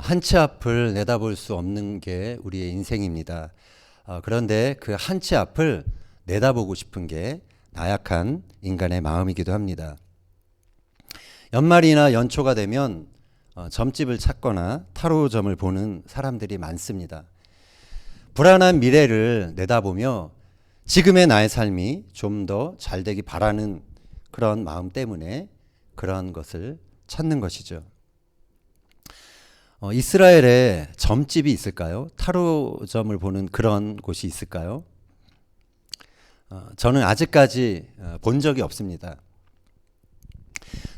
한치 앞을 내다볼 수 없는 게 우리의 인생입니다. 어, 그런데 그 한치 앞을 내다보고 싶은 게 나약한 인간의 마음이기도 합니다. 연말이나 연초가 되면 어, 점집을 찾거나 타로점을 보는 사람들이 많습니다. 불안한 미래를 내다보며 지금의 나의 삶이 좀 더 잘 되기 바라는 그런 마음 때문에 그런 것을 찾는 것이죠. 어, 이스라엘에 점집이 있을까요? 타로점을 보는 그런 곳이 있을까요? 어, 저는 아직까지 어, 본 적이 없습니다.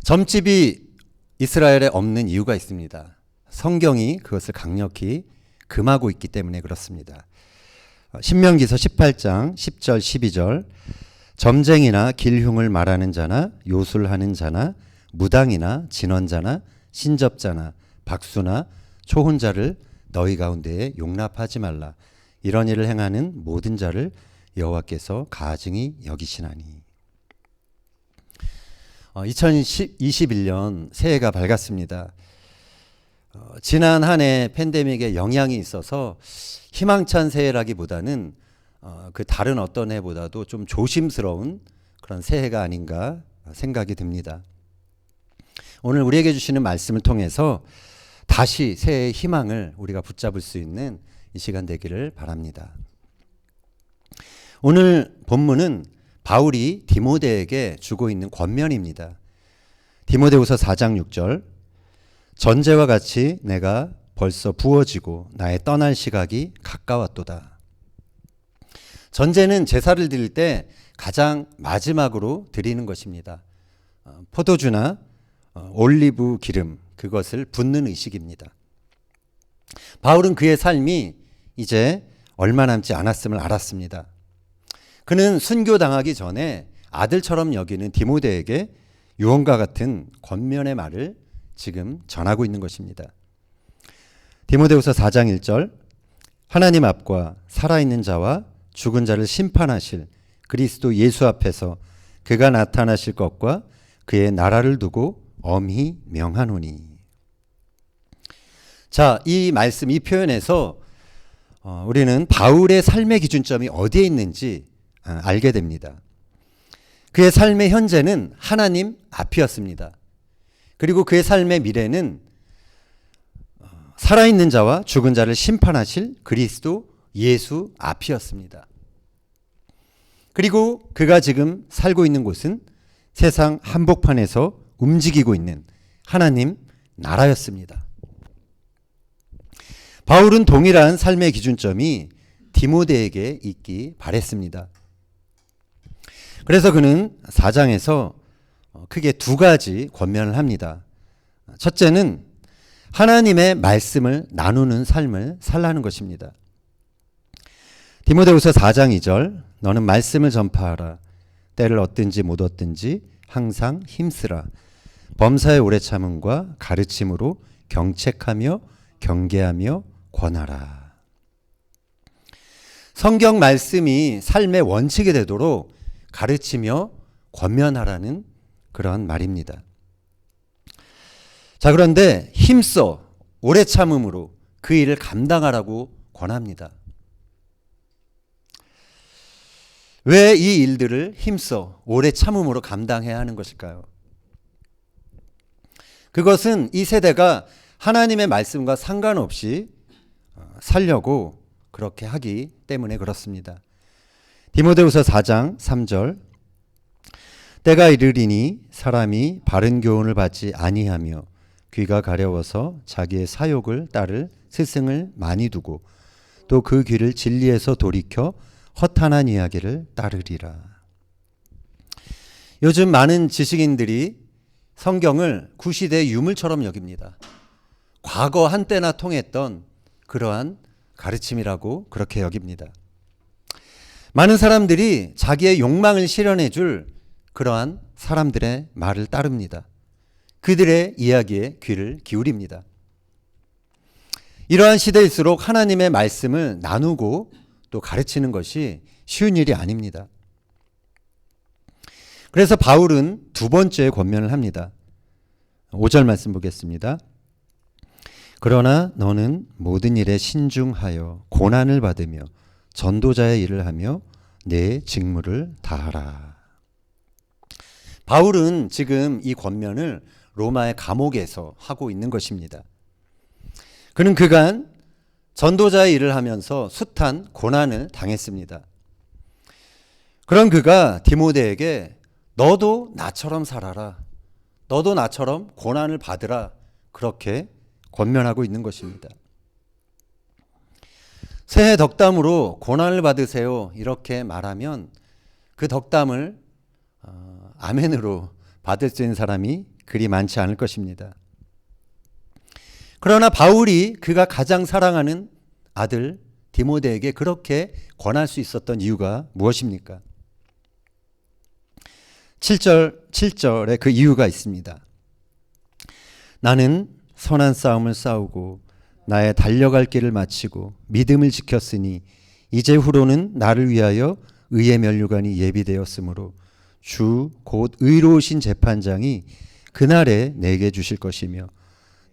점집이 이스라엘에 없는 이유가 있습니다. 성경이 그것을 강력히 금하고 있기 때문에 그렇습니다. 어, 신명기서 18장 10절 12절 점쟁이나 길흉을 말하는 자나 요술하는 자나 무당이나 진원자나 신접자나 박수나 초혼자를 너희 가운데에 용납하지 말라. 이런 일을 행하는 모든 자를 여호와께서 가증히 여기시나니. 어, 2021년 새해가 밝았습니다. 어, 지난 한 해 팬데믹의 영향이 있어서 희망찬 새해라기보다는 어, 그 다른 어떤 해보다도 좀 조심스러운 그런 새해가 아닌가 생각이 듭니다. 오늘 우리에게 주시는 말씀을 통해서 다시 새해의 희망을 우리가 붙잡을 수 있는 이 시간 되기를 바랍니다. 오늘 본문은 바울이 디모데에게 주고 있는 권면입니다. 디모데후서 4장 6절 전제와 같이 내가 벌써 부어지고 나의 떠날 시각이 가까웠도다. 전제는 제사를 드릴 때 가장 마지막으로 드리는 것입니다. 어, 포도주나 어, 올리브 기름 그것을 붓는 의식입니다. 바울은 그의 삶이 이제 얼마 남지 않았음을 알았습니다. 그는 순교당하기 전에 아들처럼 여기는 디모데에게 유언과 같은 권면의 말을 지금 전하고 있는 것입니다. 디모데후서 4장 1절 하나님 앞과 살아있는 자와 죽은 자를 심판하실 그리스도 예수 앞에서 그가 나타나실 것과 그의 나라를 두고 엄히 명하노니. 자, 이 말씀, 이 표현에서 어, 우리는 바울의 삶의 기준점이 어디에 있는지 어, 알게 됩니다. 그의 삶의 현재는 하나님 앞이었습니다. 그리고 그의 삶의 미래는 어, 살아있는 자와 죽은 자를 심판하실 그리스도 예수 앞이었습니다. 그리고 그가 지금 살고 있는 곳은 세상 한복판에서 움직이고 있는 하나님 나라였습니다. 바울은 동일한 삶의 기준점이 디모데에게 있기 바랬습니다. 그래서 그는 4장에서 크게 두 가지 권면을 합니다. 첫째는 하나님의 말씀을 나누는 삶을 살라는 것입니다. 디모데후서 4장 2절 너는 말씀을 전파하라 때를 얻든지 못 얻든지 항상 힘쓰라 범사의 오래 참음과 가르침으로 경책하며 경계하며 권하라. 성경 말씀이 삶의 원칙이 되도록 가르치며 권면하라는 그러한 말입니다. 자, 그런데 힘써 오래 참음으로 그 일을 감당하라고 권합니다. 왜 이 일들을 힘써 오래 참음으로 감당해야 하는 것일까요? 그것은 이 세대가 하나님의 말씀과 상관없이 어, 살려고 그렇게 하기 때문에 그렇습니다. 디모데후서 4장 3절 때가 이르리니 사람이 바른 교훈을 받지 아니하며 귀가 가려워서 자기의 사욕을 따를 스승을 많이 두고 또 그 귀를 진리에서 돌이켜 허탄한 이야기를 따르리라. 요즘 많은 지식인들이 성경을 구시대 유물처럼 여깁니다. 과거 한때나 통했던 그러한 가르침이라고 그렇게 여깁니다. 많은 사람들이 자기의 욕망을 실현해 줄 그러한 사람들의 말을 따릅니다. 그들의 이야기에 귀를 기울입니다. 이러한 시대일수록 하나님의 말씀을 나누고 또 가르치는 것이 쉬운 일이 아닙니다. 그래서 바울은 두 번째 권면을 합니다. 5절 말씀 보겠습니다. 그러나 너는 모든 일에 신중하여 고난을 받으며 전도자의 일을 하며 내 직무를 다하라. 바울은 지금 이 권면을 로마의 감옥에서 하고 있는 것입니다. 그는 그간 전도자의 일을 하면서 숱한 고난을 당했습니다. 그런 그가 디모데에게 너도 나처럼 살아라. 너도 나처럼 고난을 받으라. 그렇게 권면하고 있는 것입니다. 새해 덕담으로 고난을 받으세요. 이렇게 말하면 그 덕담을 어, 아멘으로 받을 수 있는 사람이 그리 많지 않을 것입니다. 그러나 바울이 그가 가장 사랑하는 아들 디모데에게 그렇게 권할 수 있었던 이유가 무엇입니까? 7절 7절에 그 이유가 있습니다. 나는 선한 싸움을 싸우고 나의 달려갈 길을 마치고 믿음을 지켰으니 이제 후로는 나를 위하여 의의 면류관이 예비되었으므로 주 곧 의로우신 재판장이 그날에 내게 주실 것이며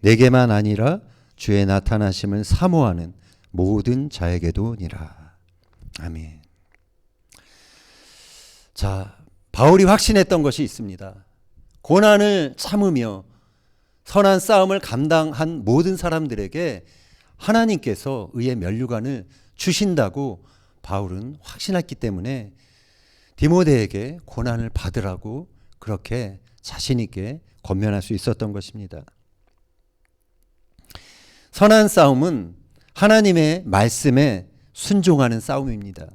내게만 아니라 주의 나타나심을 사모하는 모든 자에게도니라. 아멘. 자, 바울이 확신했던 것이 있습니다. 고난을 참으며 선한 싸움을 감당한 모든 사람들에게 하나님께서 의의 면류관을 주신다고 바울은 확신했기 때문에 디모데에게 고난을 받으라고 그렇게 자신 있게 권면할 수 있었던 것입니다. 선한 싸움은 하나님의 말씀에 순종하는 싸움입니다.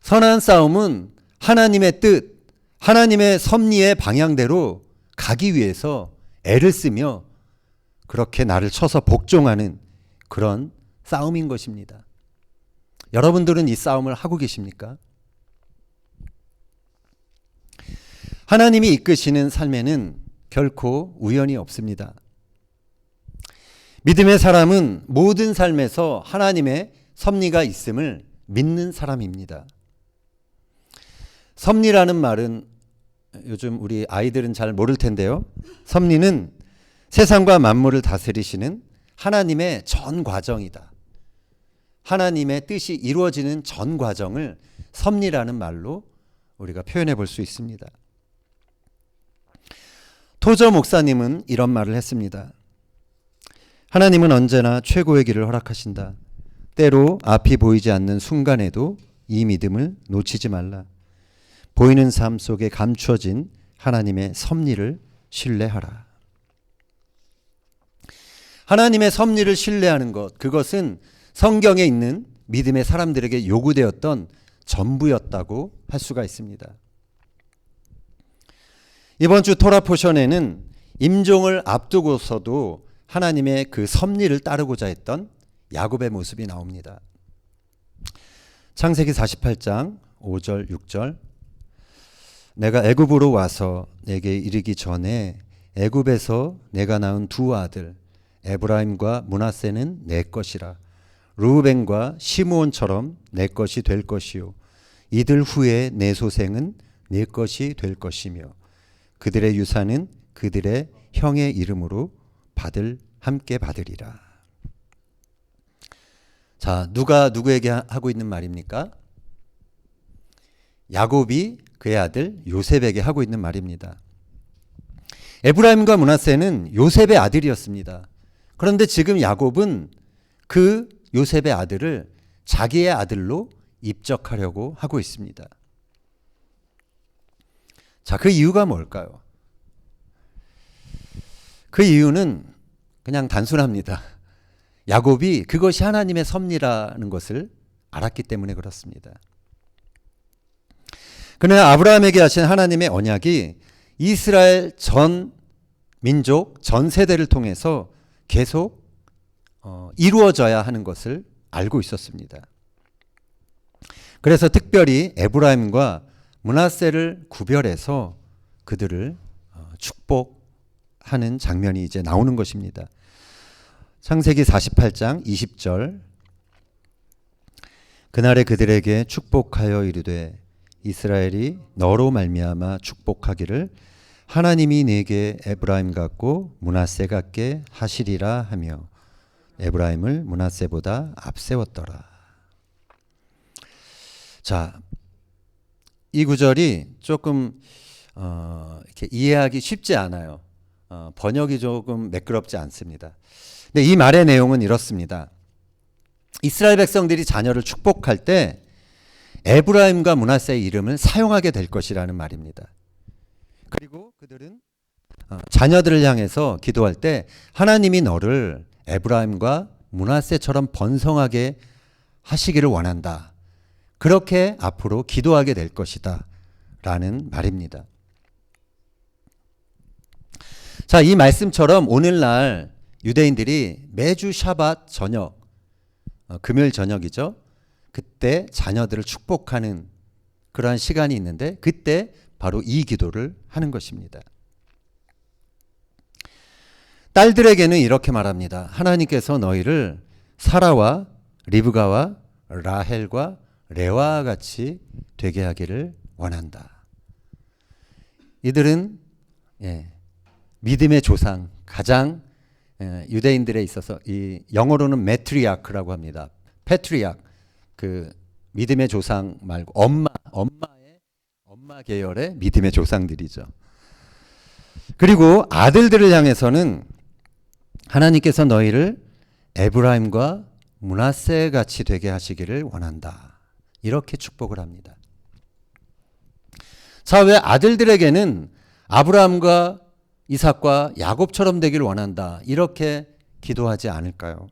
선한 싸움은 하나님의 뜻, 하나님의 섭리의 방향대로 가기 위해서 애를 쓰며 그렇게 나를 쳐서 복종하는 그런 싸움인 것입니다. 여러분들은 이 싸움을 하고 계십니까? 하나님이 이끄시는 삶에는 결코 우연이 없습니다. 믿음의 사람은 모든 삶에서 하나님의 섭리가 있음을 믿는 사람입니다. 섭리라는 말은 요즘 우리 아이들은 잘 모를 텐데요. 섭리는 세상과 만물을 다스리시는 하나님의 전 과정이다. 하나님의 뜻이 이루어지는 전 과정을 섭리라는 말로 우리가 표현해 볼 수 있습니다. 토저 목사님은 이런 말을 했습니다. 하나님은 언제나 최고의 길을 허락하신다. 때로 앞이 보이지 않는 순간에도 이 믿음을 놓치지 말라. 보이는 삶 속에 감추어진 하나님의 섭리를 신뢰하라. 하나님의 섭리를 신뢰하는 것, 그것은 성경에 있는 믿음의 사람들에게 요구되었던 전부였다고 할 수가 있습니다. 이번 주 토라 포션에는 임종을 앞두고서도 하나님의 그 섭리를 따르고자 했던 야곱의 모습이 나옵니다. 창세기 48장 5절 6절 내가 애굽으로 와서 내게 이르기 전에 애굽에서 내가 낳은 두 아들 에브라임과 문하세는 내 것이라 루벤과 시므온처럼 내 것이 될 것이요 이들 후에 내 소생은 내 것이 될 것이며 그들의 유산은 그들의 형의 이름으로 받을 함께 받으리라. 자, 누가 누구에게 하고 있는 말입니까? 야곱이 그의 아들 요셉에게 하고 있는 말입니다. 에브라임과 문하세는 요셉의 아들이었습니다. 그런데 지금 야곱은 그 요셉의 아들을 자기의 아들로 입적하려고 하고 있습니다. 자, 그 이유가 뭘까요? 그 이유는 그냥 단순합니다. 야곱이 그것이 하나님의 섭리라는 것을 알았기 때문에 그렇습니다. 그러나 아브라함에게 하신 하나님의 언약이 이스라엘 전 민족 전 세대를 통해서 계속 어, 이루어져야 하는 것을 알고 있었습니다. 그래서 특별히 에브라임과 문하세를 구별해서 그들을 어, 축복하는 장면이 이제 나오는 것입니다. 창세기 48장 20절 그날에 그들에게 축복하여 이르되 이스라엘이 너로 말미암아 축복하기를 하나님이 내게 에브라임 같고 문하세 같게 하시리라 하며 에브라임을 문하세보다 앞세웠더라. 자, 이 구절이 조금 어, 이렇게 이해하기 쉽지 않아요. 어, 번역이 조금 매끄럽지 않습니다. 근데 이 말의 내용은 이렇습니다. 이스라엘 백성들이 자녀를 축복할 때 에브라임과 문하세의 이름을 사용하게 될 것이라는 말입니다. 그리고 그들은 어, 자녀들을 향해서 기도할 때 하나님이 너를 에브라임과 문하세처럼 번성하게 하시기를 원한다. 그렇게 앞으로 기도하게 될 것이다. 라는 말입니다. 자, 이 말씀처럼 오늘날 유대인들이 매주 샤bat 저녁, 어, 금요일 저녁이죠. 그때 자녀들을 축복하는 그러한 시간이 있는데 그때 바로 이 기도를 하는 것입니다. 딸들에게는 이렇게 말합니다. 하나님께서 너희를 사라와 리브가와 라헬과 레와와 같이 되게 하기를 원한다. 이들은 예, 믿음의 조상 가장 예, 유대인들에 있어서 이 영어로는 메트리아크라고 합니다. 페트리악 그 믿음의 조상 말고 엄마 엄마의 엄마 계열의 믿음의 조상들이죠. 그리고 아들들을 향해서는 하나님께서 너희를 에브라임과 문하세 같이 되게 하시기를 원한다. 이렇게 축복을 합니다. 자, 왜 아들들에게는 아브라함과 이삭과 야곱처럼 되기를 원한다. 이렇게 기도하지 않을까요?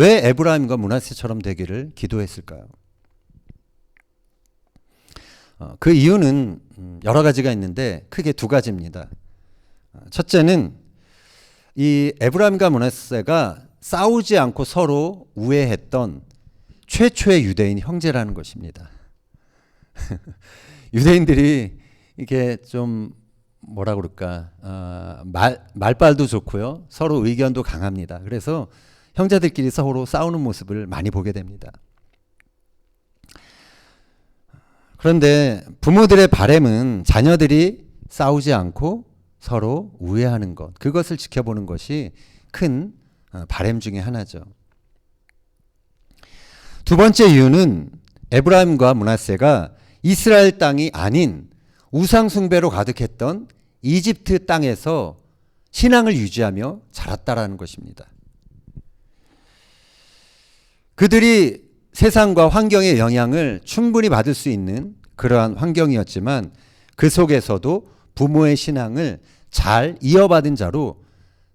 왜 에브라임과 문하세처럼 되기를 기도했을까요? 어, 그 이유는 음, 여러 가지가 있는데 크게 두 가지입니다. 어, 첫째는 이 에브라임과 문하세가 싸우지 않고 서로 우애했던 최초의 유대인 형제라는 것입니다. 유대인들이 이게 좀 뭐라 그럴까 어, 말 말빨도 좋고요 서로 의견도 강합니다. 그래서 형제들끼리 서로 싸우는 모습을 많이 보게 됩니다. 그런데 부모들의 바램은 자녀들이 싸우지 않고 서로 우애하는 것, 그것을 지켜보는 것이 큰 어, 바램 중의 하나죠. 두 번째 이유는 에브라임과 문하세가 이스라엘 땅이 아닌 우상 숭배로 가득했던 이집트 땅에서 신앙을 유지하며 자랐다라는 것입니다. 그들이 세상과 환경의 영향을 충분히 받을 수 있는 그러한 환경이었지만 그 속에서도 부모의 신앙을 잘 이어받은 자로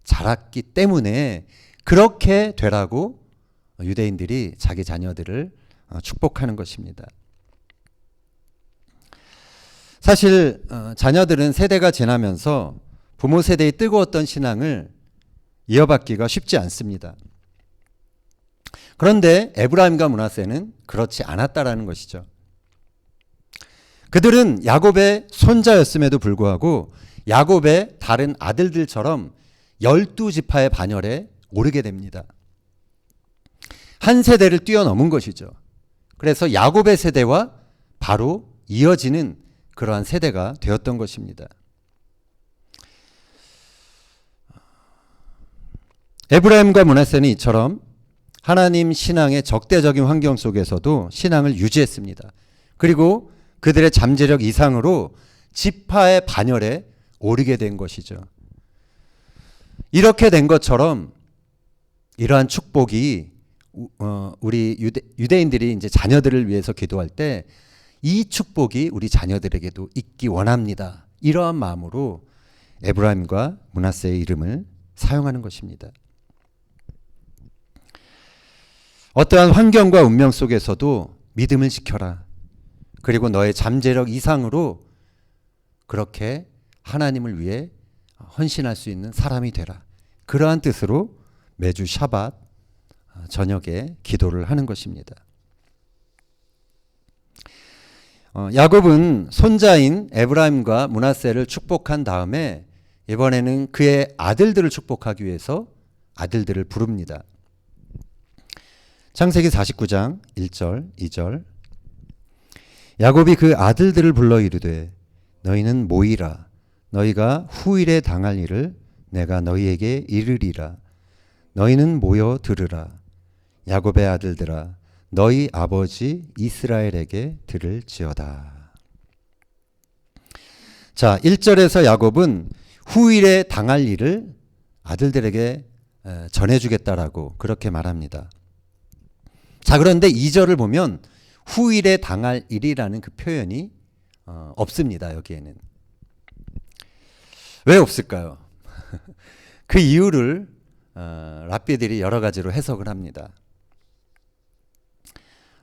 자랐기 때문에 그렇게 되라고 유대인들이 자기 자녀들을 축복하는 것입니다. 사실 어, 자녀들은 세대가 지나면서 부모 세대의 뜨거웠던 신앙을 이어받기가 쉽지 않습니다. 그런데 에브라임과 문하세는 그렇지 않았다라는 것이죠. 그들은 야곱의 손자였음에도 불구하고 야곱의 다른 아들들처럼 열두 지파의 반열에 오르게 됩니다. 한 세대를 뛰어넘은 것이죠. 그래서 야곱의 세대와 바로 이어지는 그러한 세대가 되었던 것입니다. 에브라임과 문하세는 이처럼 하나님 신앙의 적대적인 환경 속에서도 신앙을 유지했습니다. 그리고 그들의 잠재력 이상으로 지파의 반열에 오르게 된 것이죠. 이렇게 된 것처럼 이러한 축복이 어, 우리 유대, 유대 인들이 이제 자녀들을 위해서 기도할 때 이 축복이 우리 자녀들에게도 있기 원합니다. 이러한 마음으로 에브라임과 문하세의 이름을 사용하는 것입니다. 어떠한 환경과 운명 속에서도 믿음을 지켜라. 그리고 너의 잠재력 이상으로 그렇게 하나님을 위해 헌신할 수 있는 사람이 되라. 그러한 뜻으로 매주 샤bat 저녁에 기도를 하는 것입니다. 어, 야곱은 손자인 에브라임과 문하세를 축복한 다음에 이번에는 그의 아들들을 축복하기 위해서 아들들을 부릅니다. 창세기 49장 1절, 2절. 야곱이 그 아들들을 불러 이르되 너희는 모이라 너희가 후일에 당할 일을 내가 너희에게 이르리라 너희는 모여 들으라 야곱의 아들들아 너희 아버지 이스라엘에게 들을지어다. 자, 1절에서 야곱은 후일에 당할 일을 아들들에게 에, 전해주겠다라고 그렇게 말합니다. 자, 그런데 2절을 보면 후일에 당할 일이라는 그 표현이 어, 없습니다. 여기에는. 왜 없을까요? 그 이유를 어, 랍비들이 여러 가지로 해석을 합니다.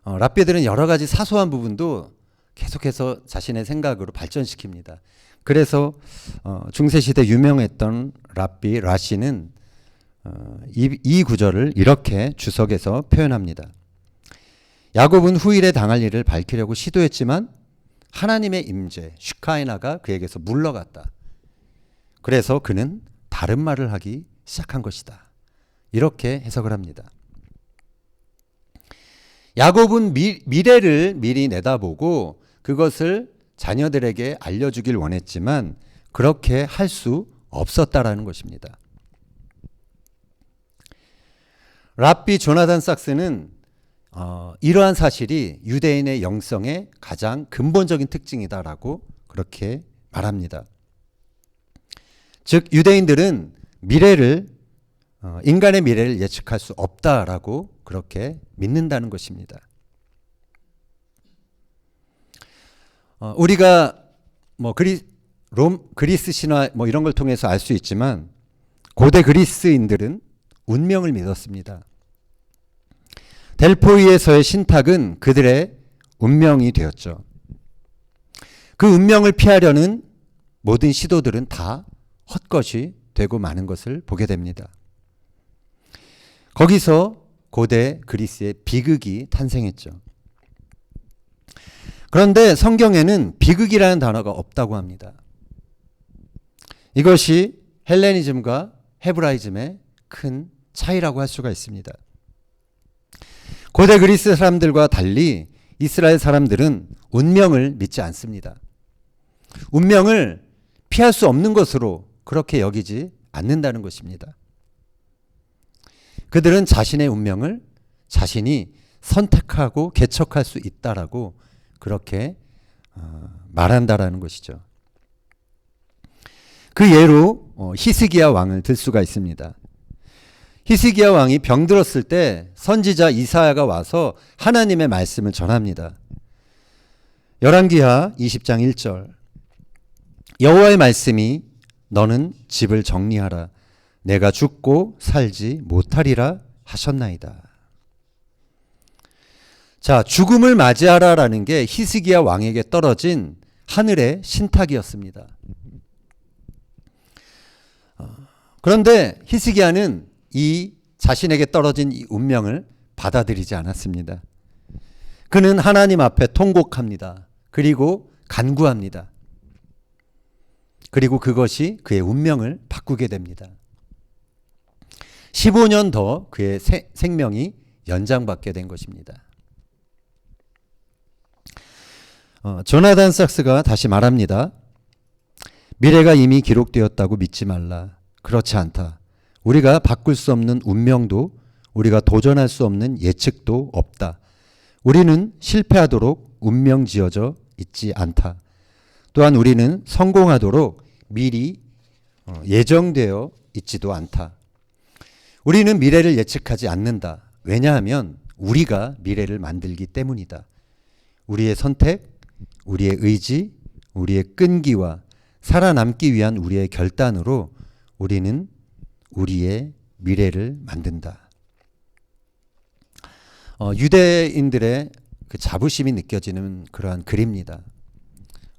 어, 랍비들은 여러 가지 사소한 부분도 계속해서 자신의 생각으로 발전시킵니다. 그래서 어, 중세 시대 유명했던 랍비 라시는 어, 이, 이 구절을 이렇게 주석에서 표현합니다. 야곱은 후일에 당할 일을 밝히려고 시도했지만 하나님의 임재 슈카이나가 그에게서 물러갔다. 그래서 그는 다른 말을 하기 시작한 것이다. 이렇게 해석을 합니다. 야곱은 미, 미래를 미리 내다보고 그것을 자녀들에게 알려주길 원했지만 그렇게 할 수 없었다라는 것입니다. 랍비 조나단 sak스는 어, 이러한 사실이 유대인의 영성의 가장 근본적인 특징이다라고 그렇게 말합니다. 즉 유대인들은 미래를 어, 인간의 미래를 예측할 수 없다라고 그렇게 믿는다는 것입니다. 어, 우리가 뭐 그리 롬 그리스 신화 뭐 이런 걸 통해서 알 수 있지만 고대 그리스인들은 운명을 믿었습니다. 델포이에서의 신탁은 그들의 운명이 되었죠. 그 운명을 피하려는 모든 시도들은 다 헛것이 되고 마는 것을 보게 됩니다. 거기서 고대 그리스의 비극이 탄생했죠. 그런데 성경에는 비극이라는 단어가 없다고 합니다. 이것이 헬레니즘과 헤브라이즘의 큰 차이라고 할 수가 있습니다. 고대 그리스 사람들과 달리 이스라엘 사람들은 운명을 믿지 않습니다. 운명을 피할 수 없는 것으로 그렇게 여기지 않는다는 것입니다. 그들은 자신의 운명을 자신이 선택하고 개척할 수 있다라고 그렇게 어, 말한다라는 것이죠. 그 예로 어, 히스기야 왕을 들 수가 있습니다. 히스기야 왕이 병들었을 때 선지자 이사야가 와서 하나님의 말씀을 전합니다. 열왕기하 20장 1절 여호와의 말씀이 너는 집을 정리하라 내가 죽고 살지 못하리라 하셨나이다. 자, 죽음을 맞이하라라는 게 히스기야 왕에게 떨어진 하늘의 신탁이었습니다. 어, 그런데 히스기야는 이 자신에게 떨어진 이 운명을 받아들이지 않았습니다. 그는 하나님 앞에 통곡합니다. 그리고 간구합니다. 그리고 그것이 그의 운명을 바꾸게 됩니다. 15년 더 그의 세, 생명이 연장받게 된 것입니다. 어, 조나단 sak스가 다시 말합니다. 미래가 이미 기록되었다고 믿지 말라. 그렇지 않다. 우리가 바꿀 수 없는 운명도 우리가 도전할 수 없는 예측도 없다. 우리는 실패하도록 운명 지어져 있지 않다. 또한 우리는 성공하도록 미리 어, 예정되어 있지도 않다. 우리는 미래를 예측하지 않는다. 왜냐하면 우리가 미래를 만들기 때문이다. 우리의 선택, 우리의 의지, 우리의 끈기와 살아남기 위한 우리의 결단으로 우리는 우리의 미래를 만든다. 어, 유대인들의 그 자부심이 느껴지는 그러한 글입니다.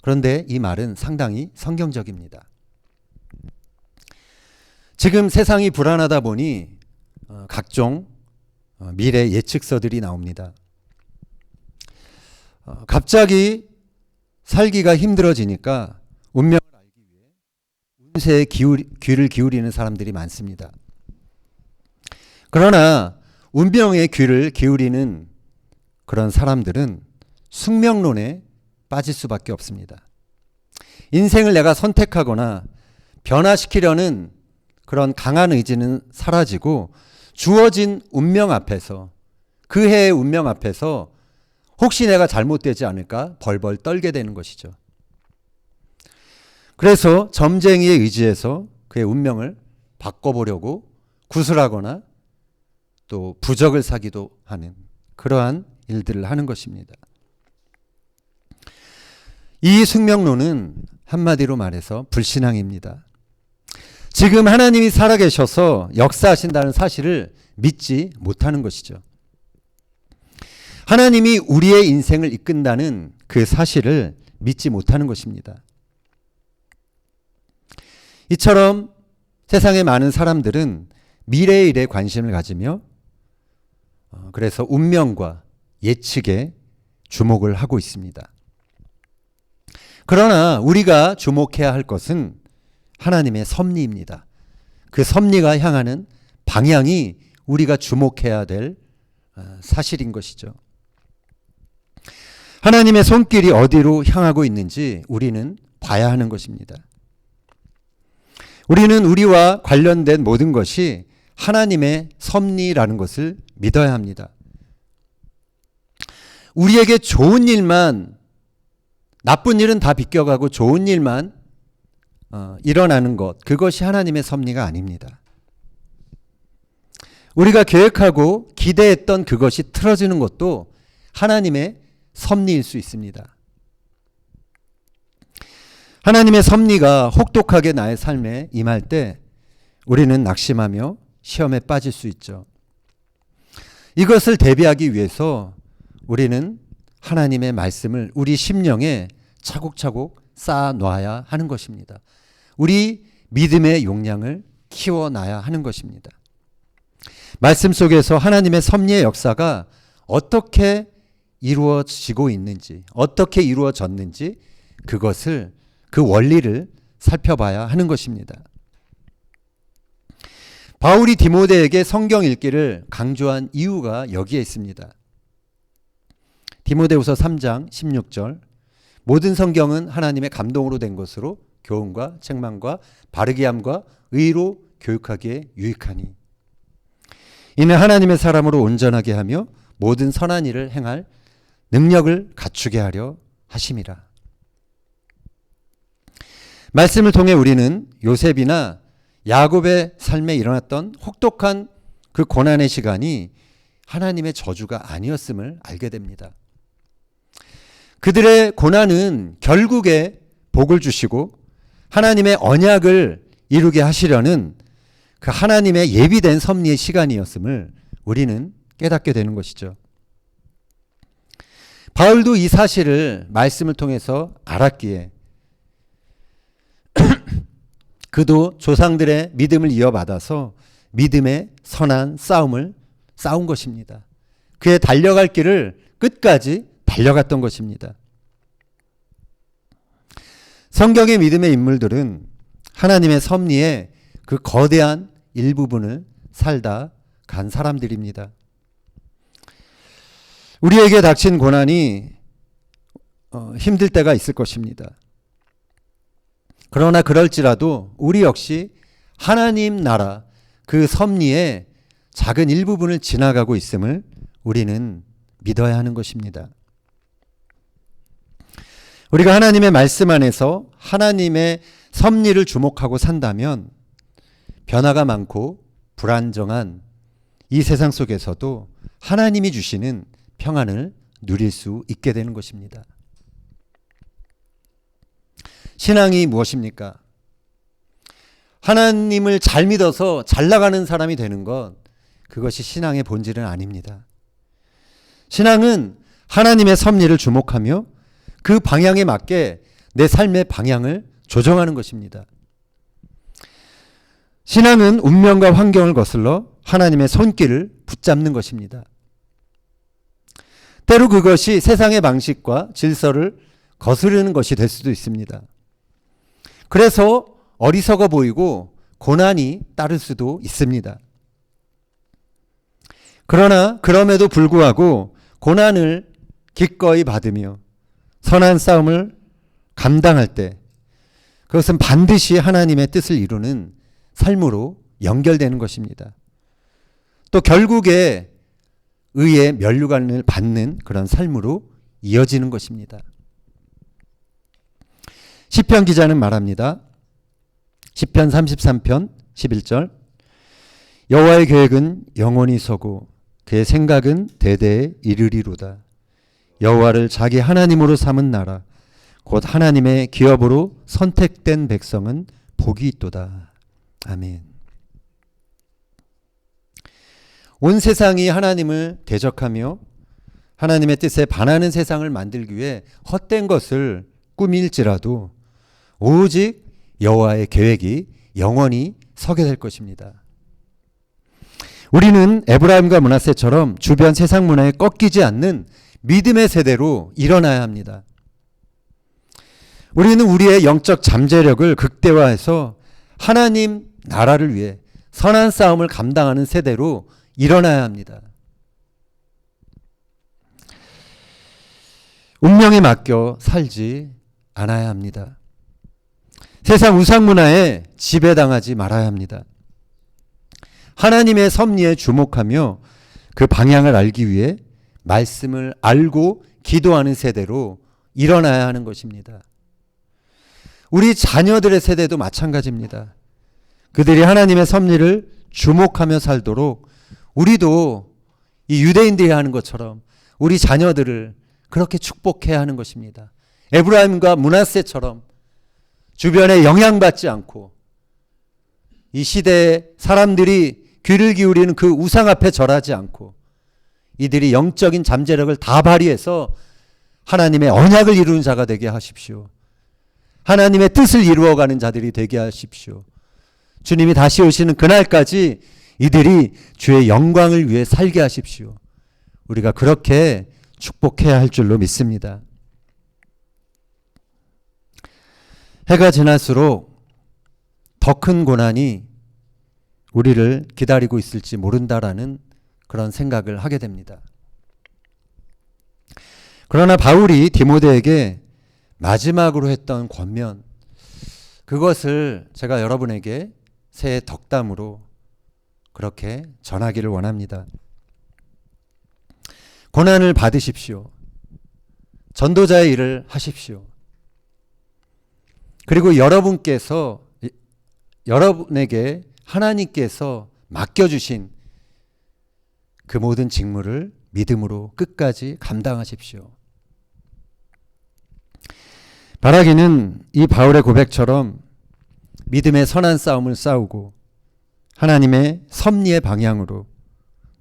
그런데 이 말은 상당히 성경적입니다. 지금 세상이 불안하다 보니 어, 각종 어, 미래 예측서들이 나옵니다. 어, 갑자기 살기가 힘들어지니까 운명을 알기 위해 운 세에 기울이, 귀를 기울이는 사람들이 많습니다. 그러나 운명에 귀를 기울이는 그런 사람들은 숙명론에 빠질 수밖에 없습니다. 인생을 내가 선택하거나 변화시키려는 그런 강한 의지는 사라지고 주어진 운명 앞에서 그 해의 운명 앞에서 혹시 내가 잘못되지 않을까 벌벌 떨게 되는 것이죠. 그래서 점쟁이의 의지에서 그의 운명을 바꿔보려고 구슬하거나 또 부적을 사기도 하는 그러한 일들을 하는 것입니다. 이 숙명론은 한마디로 말해서 불신앙입니다. 지금 하나님이 살아계셔서 역사하신다는 사실을 믿지 못하는 것이죠. 하나님이 우리의 인생을 이끈다는 그 사실을 믿지 못하는 것입니다. 이처럼 세상의 많은 사람들은 미래의 일에 관심을 가지며 어, 그래서 운명과 예측에 주목을 하고 있습니다. 그러나 우리가 주목해야 할 것은 하나님의 섭리입니다. 그 섭리가 향하는 방향이 우리가 주목해야 될 어, 사실인 것이죠. 하나님의 손길이 어디로 향하고 있는지 우리는 봐야 하는 것입니다. 우리는 우리와 관련된 모든 것이 하나님의 섭리라는 것을 믿어야 합니다. 우리에게 좋은 일만 나쁜 일은 다 비껴가고 좋은 일만 어, 일어나는 것 그것이 하나님의 섭리가 아닙니다. 우리가 계획하고 기대했던 그것이 틀어지는 것도 하나님의 섭리일 수 있습니다. 하나님의 섭리가 혹독하게 나의 삶에 임할 때 우리는 낙심하며 시험에 빠질 수 있죠. 이것을 대비하기 위해서 우리는 하나님의 말씀을 우리 심령에 차곡차곡 쌓아 놔야 하는 것입니다. 우리 믿음의 용량을 키워 놔야 하는 것입니다. 말씀 속에서 하나님의 섭리의 역사가 어떻게 이루어지고 있는지, 어떻게 이루어졌는지 그것을 그 원리를 살펴봐야 하는 것입니다. 바울이 디모데에게 성경 읽기를 강조한 이유가 여기에 있습니다. 디모데후서 3장 16절 모든 성경은 하나님의 감동으로 된 것으로 교훈과 책망과 바르게 함과 의로 교육하기에 유익하니 이는 하나님의 사람으로 온전하게 하며 모든 선한 일을 행할 능력을 갖추게 하려 하심이라. 말씀을 통해 우리는 요셉이나 야곱의 삶에 일어났던 혹독한 그 고난의 시간이 하나님의 저주가 아니었음을 알게 됩니다. 그들의 고난은 결국에 복을 주시고 하나님의 언약을 이루게 하시려는 그 하나님의 예비된 섭리의 시간이었음을 우리는 깨닫게 되는 것이죠. 바울도 이 사실을 말씀을 통해서 알았기에 그도 조상들의 믿음을 이어받아서 믿음의 선한 싸움을 싸운 것입니다. 그의 달려갈 길을 끝까지 달려갔던 것입니다. 성경의 믿음의 인물들은 하나님의 섭리의 그 거대한 일부분을 살다 간 사람들입니다. 우리에게 닥친 고난이 어, 힘들 때가 있을 것입니다. 그러나 그럴지라도 우리 역시 하나님 나라 그 섭리의 작은 일부분을 지나가고 있음을 우리는 믿어야 하는 것입니다. 우리가 하나님의 말씀 안에서 하나님의 섭리를 주목하고 산다면 변화가 많고 불안정한 이 세상 속에서도 하나님이 주시는 평안을 누릴 수 있게 되는 것입니다. 신앙이 무엇입니까? 하나님을 잘 믿어서 잘 나가는 사람이 되는 것, 그것이 신앙의 본질은 아닙니다. 신앙은 하나님의 섭리를 주목하며 그 방향에 맞게 내 삶의 방향을 조정하는 것입니다. 신앙은 운명과 환경을 거슬러 하나님의 손길을 붙잡는 것입니다. 때로 그것이 세상의 방식과 질서를 거스르는 것이 될 수도 있습니다. 그래서 어리석어 보이고 고난이 따를 수도 있습니다. 그러나 그럼에도 불구하고 고난을 기꺼이 받으며 선한 싸움을 감당할 때 그것은 반드시 하나님의 뜻을 이루는 삶으로 연결되는 것입니다. 또 결국에 의의 면류관을 받는 그런 삶으로 이어지는 것입니다. 시편 기자는 말합니다. 시편 33편 11절 여호와의 계획은 영원히 서고 그의 생각은 대대에 이르리로다. 여호와를 자기 하나님으로 삼은 나라 곧 하나님의 기업으로 선택된 백성은 복이 있도다. 아멘. 온 세상이 하나님을 대적하며 하나님의 뜻에 반하는 세상을 만들기 위해 헛된 것을 꾸밀지라도 오직 여호와의 계획이 영원히 서게 될 것입니다. 우리는 에브라임과 문하세처럼 주변 세상 문화에 꺾이지 않는 믿음의 세대로 일어나야 합니다. 우리는 우리의 영적 잠재력을 극대화해서 하나님 나라를 위해 선한 싸움을 감당하는 세대로 일어나야 합니다. 운명에 맡겨 살지 않아야 합니다. 세상 우상 문화에 지배당하지 말아야 합니다. 하나님의 섭리에 주목하며 그 방향을 알기 위해 말씀을 알고 기도하는 세대로 일어나야 하는 것입니다. 우리 자녀들의 세대도 마찬가지입니다. 그들이 하나님의 섭리를 주목하며 살도록 우리도 이 유대인들이 하는 것처럼 우리 자녀들을 그렇게 축복해야 하는 것입니다. 에브라임과 문하세처럼 주변에 영향받지 않고 이 시대에 사람들이 귀를 기울이는 그 우상 앞에 절하지 않고 이들이 영적인 잠재력을 다 발휘해서 하나님의 언약을 이루는 자가 되게 하십시오. 하나님의 뜻을 이루어가는 자들이 되게 하십시오. 주님이 다시 오시는 그날까지 이들이 주의 영광을 위해 살게 하십시오. 우리가 그렇게 축복해야 할 줄로 믿습니다. 해가 지날수록 더 큰 고난이 우리를 기다리고 있을지 모른다라는 그런 생각을 하게 됩니다. 그러나 바울이 디모데에게 마지막으로 했던 권면 그것을 제가 여러분에게 새 덕담으로 그렇게 전하기를 원합니다. 고난을 받으십시오. 전도자의 일을 하십시오. 그리고 여러분께서 여러분에게 하나님께서 맡겨주신 그 모든 직무를 믿음으로 끝까지 감당하십시오. 바라기는 이 바울의 고백처럼 믿음의 선한 싸움을 싸우고 하나님의 섭리의 방향으로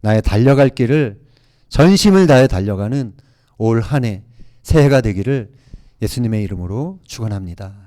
나의 달려갈 길을 전심을 다해 달려가는 올 한 해 새해가 되기를 예수님의 이름으로 축원합니다.